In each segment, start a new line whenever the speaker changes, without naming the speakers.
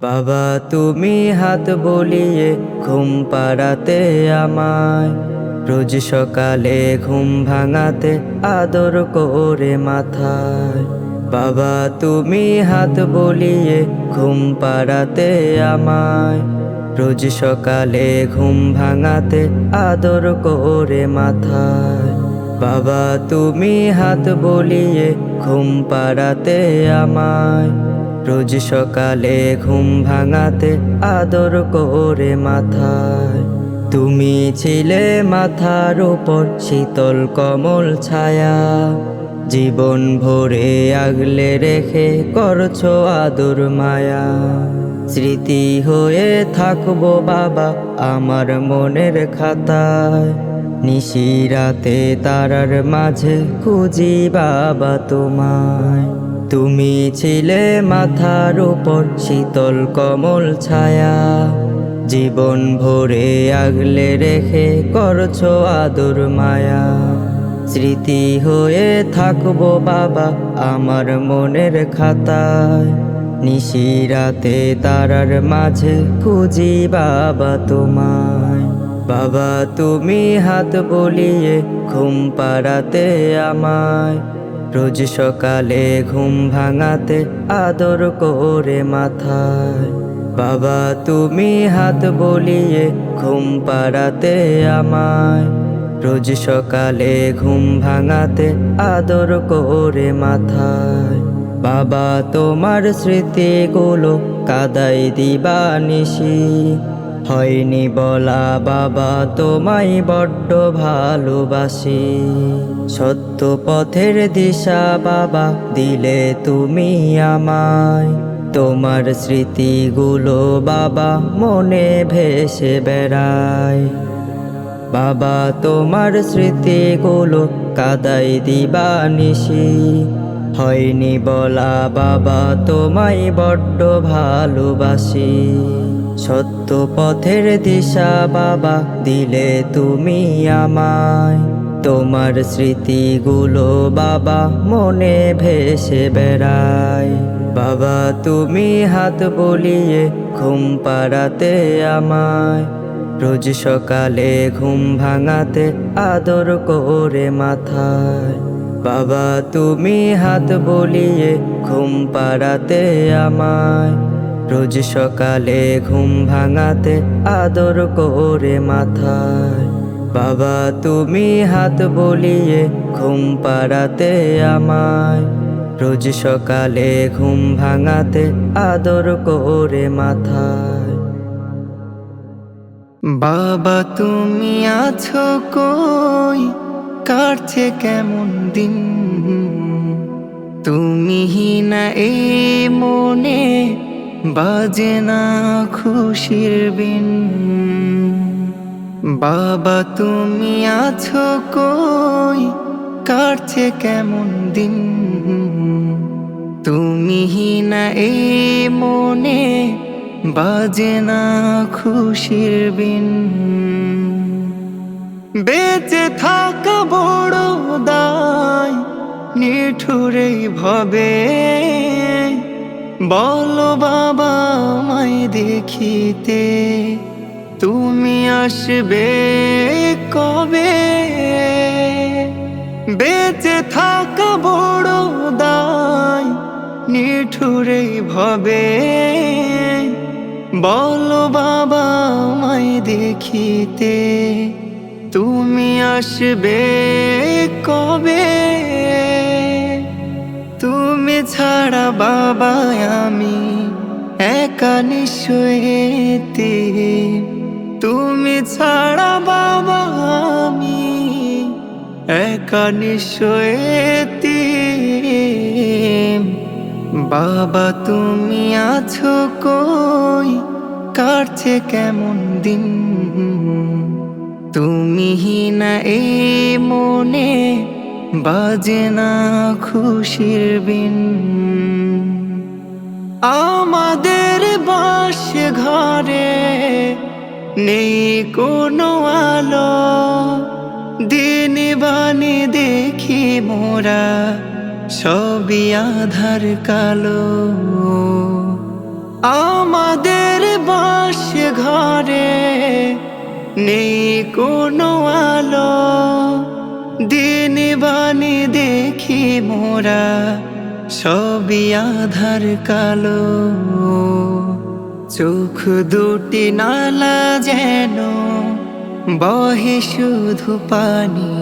বাবা, তুমি হাত বলিয়ে ঘুম পাড়াতে আমায়। রোজ সকালে ঘুম ভাঙাতে আদর করে মাথায়। বাবা, তুমি হাত বলিয়ে ঘুম পাড়াতে আমায়। রোজ সকালে ঘুম ভাঙাতে আদর করে মাথায়। বাবা, তুমি হাত বলিয়ে ঘুম পাড়াতে আমায়। রোজ সকালে ঘুম ভাঙাতে আদর করে মাথায়। তুমি ছিলে মাথার উপর শীতল কমল ছায়া। জীবন ভরে আগলে রেখে করছ আদর মায়া। স্মৃতি হয়ে থাকব বাবা আমার মনের খাতায়। নিশিরাতে তারার মাঝে খুঁজি বাবা তোমায়। তুমি ছিলে মাথার উপর শীতল কমল ছায়া। জীবন ভরে আগলে রেখে করছ আদর মায়া। স্মৃতি হয়ে থাকব বাবা আমার মনের খাতায়। নিশি রাতে তারার মাঝে খুঁজি বাবা তোমায়। বাবা তুমি হাত বলিয়ে ঘুম পাড়াতে আমায়। রোজ সকালে ঘুম ভাঙাতে আদর করে মাথায়। বাবা, তুমি হাত বলিয়ে ঘুম পাড়াতে আমায়। রোজ সকালে ঘুম ভাঙাতে আদর করে মাথায়। বাবা, তোমার স্মৃতিগুলো কাদাই দিবা নিশি। হয়নি বলা বাবা, তোমায় বড্ড ভালোবাসি। সত্য পথের দিশা বাবা, দিলে তুমি আমায়। তোমার স্মৃতিগুলো বাবা, মনে ভেসে বেড়ায়। বাবা, তোমার স্মৃতিগুলো কাদাই দিবা নিশি। হয়নি বলা বাবা, তোমায় বড্ড ভালোবাসি। সত্য পথের দিশা বাবা, দিলে তুমি আমায়। তোমার স্মৃতিগুলো বাবা, মনে ভেসে বেড়ায়। বাবা, তুমি হাত বলিয়ে ঘুম পাড়াতে আমায়। রোজ সকালে ঘুম ভাঙাতে আদর করে মাথায়। বাবা, তুমি হাত বলিয়ে ঘুম পাড়াতে আমায়। রোজ সকালে ঘুম ভাঙাতে আদর করে মাথায়। বাবা, তুমি হাত বলিয়ে ঘুম পাড়াতে আমায়। রোজ সকালে ঘুম ভাঙাতে আদর করে মাথায়।
বাবা, তুমি আছো কই? কাটছে কেমন দিন। তুমি না এ মনে বাজে না খুশির বিন। বাবা, তুমি আছো কই? কাটছে কেমন দিন। তুমি না এ মনে বাজে না খুশির বিন। বেঁচে থাকা বড় দায় নিঠুরে ভবে। বলো বাবা আমায় দেখিতে, তুমি আসবে কবে? বেঁচে থাকা বড় দায় নিঠুরে ভবে। বলো বাবা আমায় দেখিতে তুমি আসবে কবে? তুমি ছাড়া বাবা আমি একা নিশ্চয়তে তুমি ছাড়া বাবা আমি একা নিশ্চয়তে বাবা, তুমি আছো কই? কাটছে কেমন দিন? তুমি না এ মনে বাজে না খুশির বিন। আমাদের বাস ঘরে নেই কোনো আলো। দিন বানি দেখি মোরা সবই আধার কালো। আমাদের বাসে ঘরে নেই কোনো আলো। দিন বানি দেখি মোরা, সবই আধার কালো। চোখ দুটি নালা যেন বহে শুধু পানি।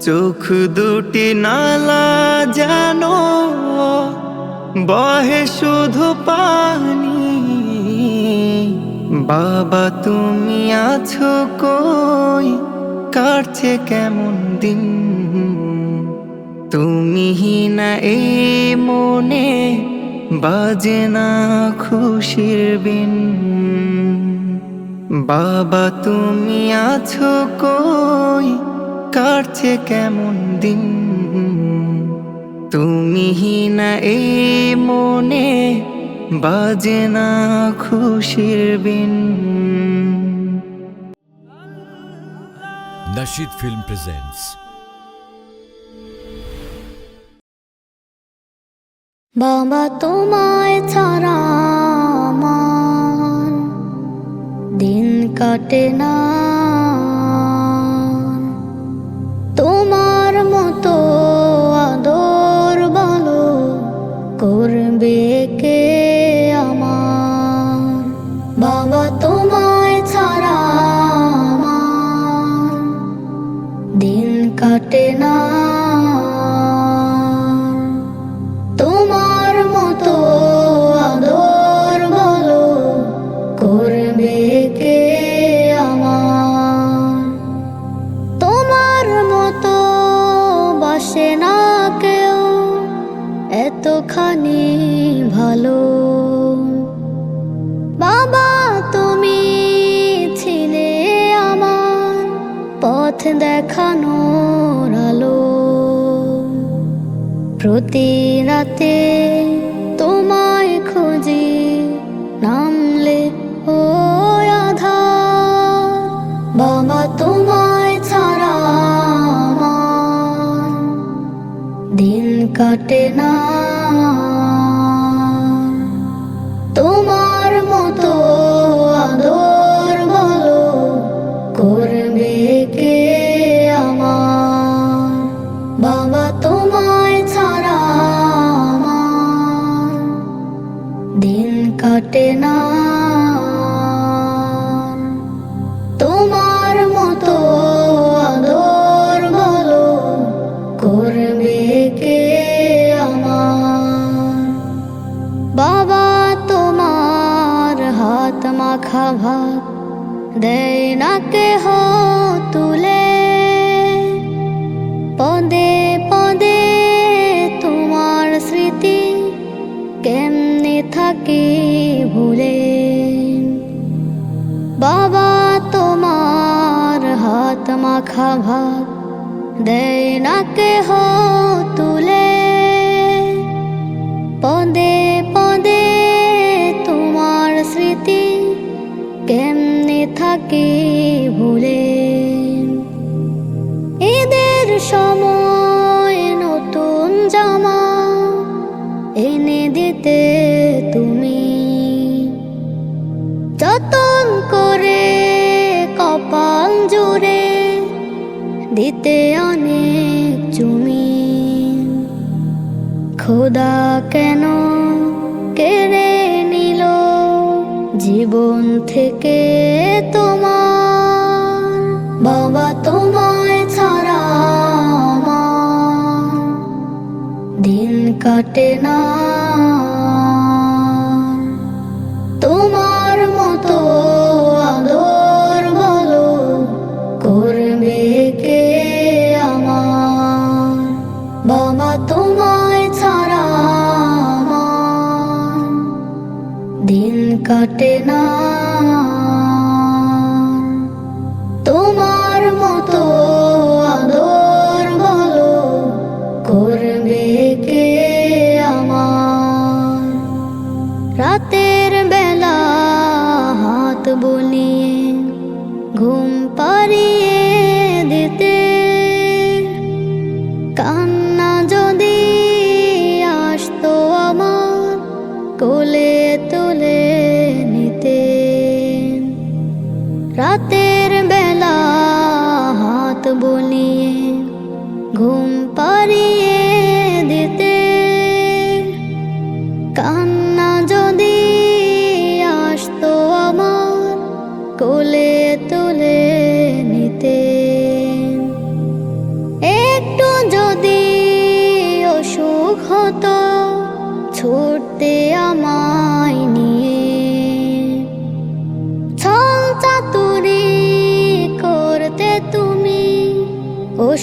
চোখ দুটি নালা যেন বহে শুধু পানি। বাবা, তুমি আছো কই? কাটছে কেমন দিন? তুমি না এই মনে বাজে না খুশির বিন? বাবা, তুমি আছো কই? কাটছে কেমন দিন? তুমি না এই মনে বাজে না খুশির বিন।
Nashid ফিল্ম presents
বাবা তোমায় ছাড়া আমার দিন কাটে না। তোমার মতো এতখানি ভালো। বাবা, তুমি ছিলে আমার পথ দেখানোর আলো। প্রতি রাতে তোমায় খুঁজি, নামলে ও আধার। বাবা, তোমায় ছাড়া দিন কাটে না। তোমার হাত মাখা ভাত না কেহ তুলে। পদে পদে তোমার স্মৃতি কেমনে থাকি ভুলে। বাবা তোমার হাত মাখা ভাত দেয় না কেহ তুলে। পদে পদে কেমনে থাকি ভুলে এদের সময় নতুন জামা এনে দিতে তুমি। যতন করে কপাল জুড়ে দিতে অনেক চুমি খোদা কেন কেড়ে নিল জীবন থেকে তোমার? বাবা তোমায় ছাড়া দিন কাটে না। তোমার মতো আদর বলো, করবে কে আমার? বাবা তোমায় ছাড়া দিন কাটে না।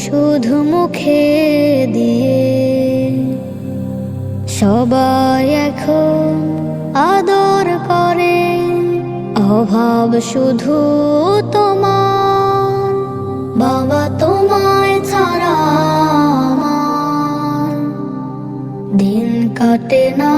ওষুধ মুখে দিয়ে। সবাই এখন আদর করে, অভাব শুধু তোমার। বাবা তোমায় ছাড়া দিন কাটে না।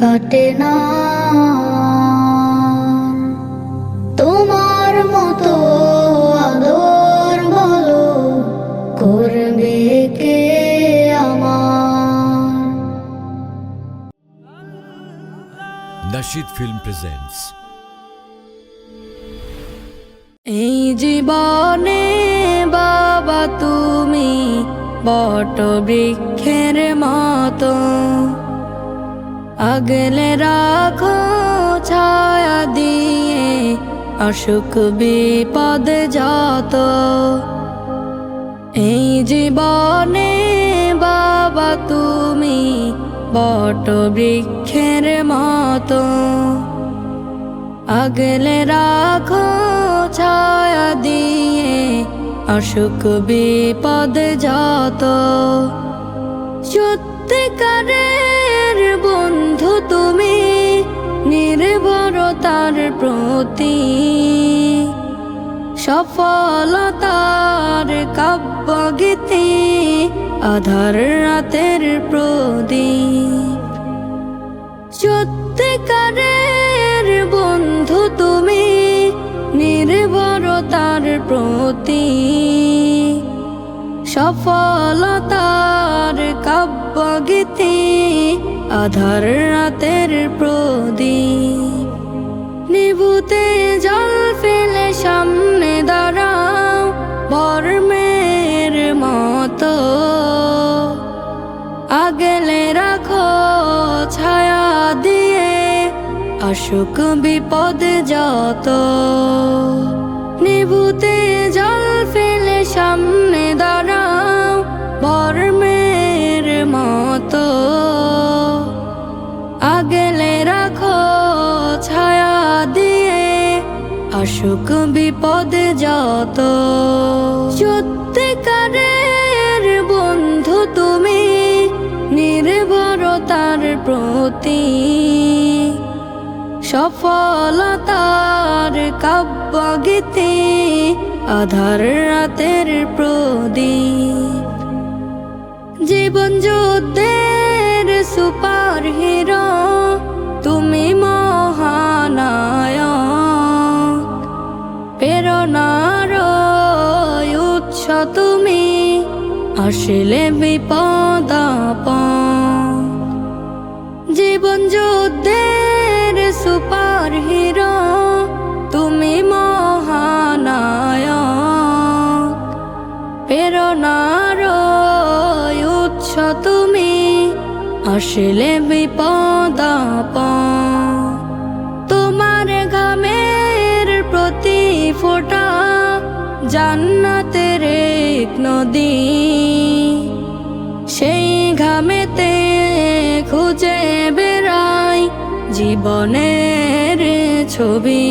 কাটে না। তোমার মতো আদর বলো করবে কে আমার?
Nashid Film presents
এই জীবনে বাবা তুমি বট বৃক্ষের মতো। আগলে রাখো ছায়া দিয়ে, অসুখ বিপদ যত। এই জীবনে বাবা তুমি বট বৃক্ষের মতো। আগলে রাখো ছায়া দিয়ে, অসুখ বিপদ যত। নির্ভরতার প্রতি, সফলতার কাব্য গীতি আধার রাতের প্রদীপ। সত্যিকারের বন্ধু তুমি, নির্ভরতার প্রতি, সফলতার কাব্য গীতি আধার রাতের প্রদীপ। নিভুতে জল ফেলে সামনে দাঁড়াও, বর্মের মতো। আগলে রাখো ছায়া দিয়ে অসুখ বিপদ যত। নিবুতে জল ফেলে সামনে অসুখ বিপদে যত। সত্যিকারের বন্ধু তুমি, নির্ভরতার প্রতি। সফলতার কাব্য গীতি আধার রাতের প্রদীপ। জীবন যুদ্ধের সুপার হিরো তুমি মহানায়ক। উৎস তুমি, আসলে বিপদ। জীবন যুদ্ধের সুপার হিরো, তুমি মহানায়ক প্রেরণার উৎস তুমি, আসলে বিপদ ফোটা জান্নাতের এক নদী। সেই ঘামেতে খুঁজে বেড়াই জীবনের ছবি।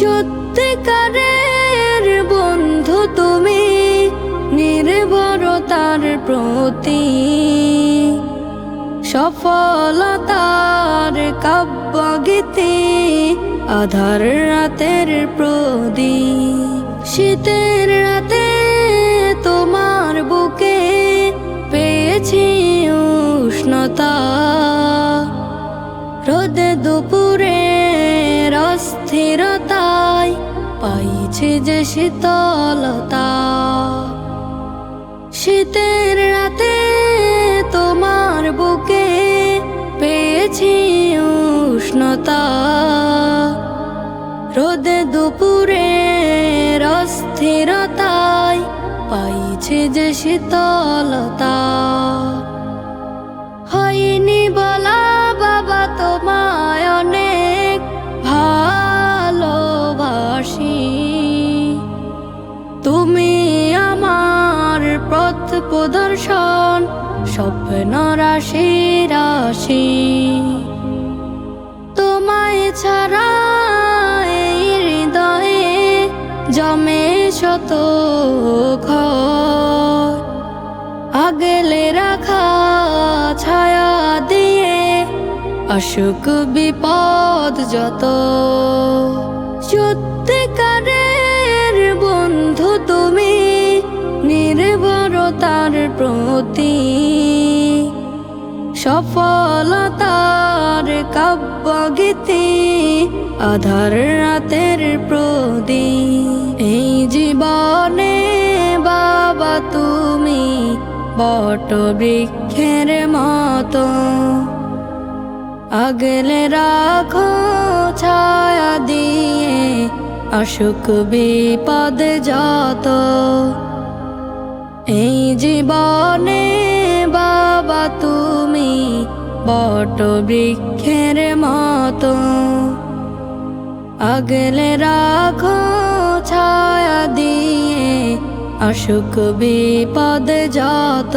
সত্যিকারের বন্ধু তুমি, নির্ভরতার প্রতি। সফলতার কাব্য গীতি আধার রাতের প্রদীপ, শীতের রাতে তোমার বুকে পেয়েছি উষ্ণতা। রোদে দুপুরে অস্থিরতায় পাইছি যে শীতলতা। শীতের রাতে শীতলতা। হয়নি বলা বাবা তোমায় অনেক ভালোবাসি। তুমি আমার পথ প্রদর্শন স্বপ্ন রাশি রাশি। অসুখ বিপদ যত। সত্যিকারের বন্ধু তুমি, নির্ভরতার প্রতি। সফলতার কাব্য গীতি আধার রাতের প্রদীপ এই জীবনে বাবা তুমি বট বৃক্ষের মতো। আগলে রাখো ছায়া দিয়ে, অসুখ বিপদ যত। এই জীবনে বাবা তুমি বট বৃক্ষের মতো। আগলে রাখো ছায়া দিয়ে, অসুখ বিপদ যত।